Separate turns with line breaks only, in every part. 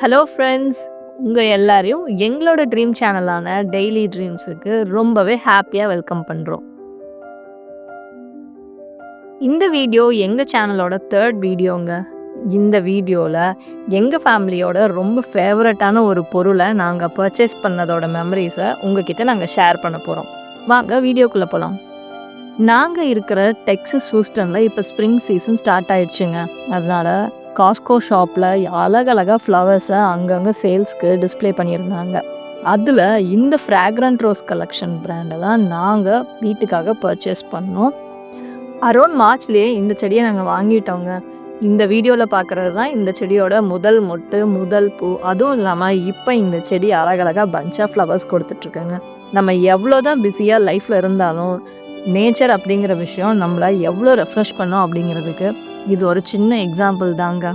Hello friends உங்கள் எல்லாரையும் எங்களோட ட்ரீம் சேனலான டெய்லி ட்ரீம்ஸுக்கு ரொம்பவே ஹாப்பியாக வெல்கம் பண்ணுறோம் இந்த வீடியோ எங்கள் சேனலோட தேர்ட் வீடியோங்க இந்த வீடியோவில் எங்கள் ஃபேமிலியோட ரொம்ப ஃபேவரட்டான ஒரு பொருளை நாங்கள் பர்ச்சேஸ் பண்ணதோட மெமரிஸை உங்ககிட்ட நாங்கள் ஷேர் பண்ண போகிறோம் வாங்க வீடியோக்குள்ளே போகலாம் நாங்கள் இருக்கிற டெக்ஸஸ் ஹூஸ்டனில் இப்போ ஸ்ப்ரிங் சீசன் ஸ்டார்ட் ஆயிடுச்சுங்க. அதனால் காஸ்கோ ஷாப்பில் அழகழகாக ஃப்ளவர்ஸை அங்கங்கே சேல்ஸ்க்கு டிஸ்ப்ளே பண்ணியிருந்தாங்க. அதில் இந்த ஃப்ராக்ரண்ட் ரோஸ் கலெக்ஷன் பிராண்டை தான் நாங்கள் வீட்டுக்காக பர்ச்சேஸ் பண்ணோம். அரௌண்ட் மார்ச்லேயே இந்த செடியை நாங்கள் வாங்கிட்டோங்க. இந்த வீடியோவில் பார்க்குறது தான் இந்த செடியோட முதல் மொட்டு முதல் பூ. அதுவும் இல்லாமல் இப்போ இந்த செடி அழகழகாக பஞ்ச் ஆஃப் ஃப்ளவர்ஸ் கொடுத்துட்ருக்கேங்க. நம்ம எவ்வளோ தான் பிஸியாக லைஃப்பில் இருந்தாலும் நேச்சர் அப்படிங்கிற விஷயம் நம்மளை எவ்வளோ ரெஃப்ரெஷ் பண்ணோம் அப்படிங்கிறதுக்கு இது ஒரு சின்ன எக்ஸாம்பிள் தாங்க.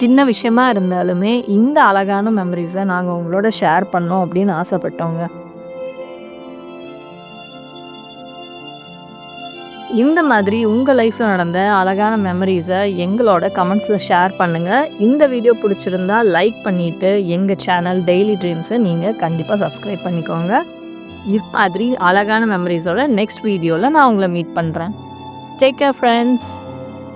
சின்ன விஷயமா இருந்தாலுமே இந்த அழகான மெமரிஸை நாங்கள் உங்களோட ஷேர் பண்ணோம் அப்படின்னு ஆசைப்பட்டோங்க இந்த மாதிரி உங்கள் லைஃப்பில் நடந்த அழகான மெமரிஸை எங்களோட கமெண்ட்ஸில் ஷேர் பண்ணுங்கள் இந்த வீடியோ பிடிச்சிருந்தா லைக் பண்ணிவிட்டு எங்கள் சேனல் டெய்லி ட்ரீம்ஸை நீங்கள் கண்டிப்பாக சப்ஸ்கிரைப் பண்ணிக்கோங்க. இது மாதிரி அழகான மெமரிஸோட நெக்ஸ்ட் வீடியோவில் நான் உங்களை மீட் பண்ணுறேன் டேக் கேர் ஃப்ரெண்ட்ஸ்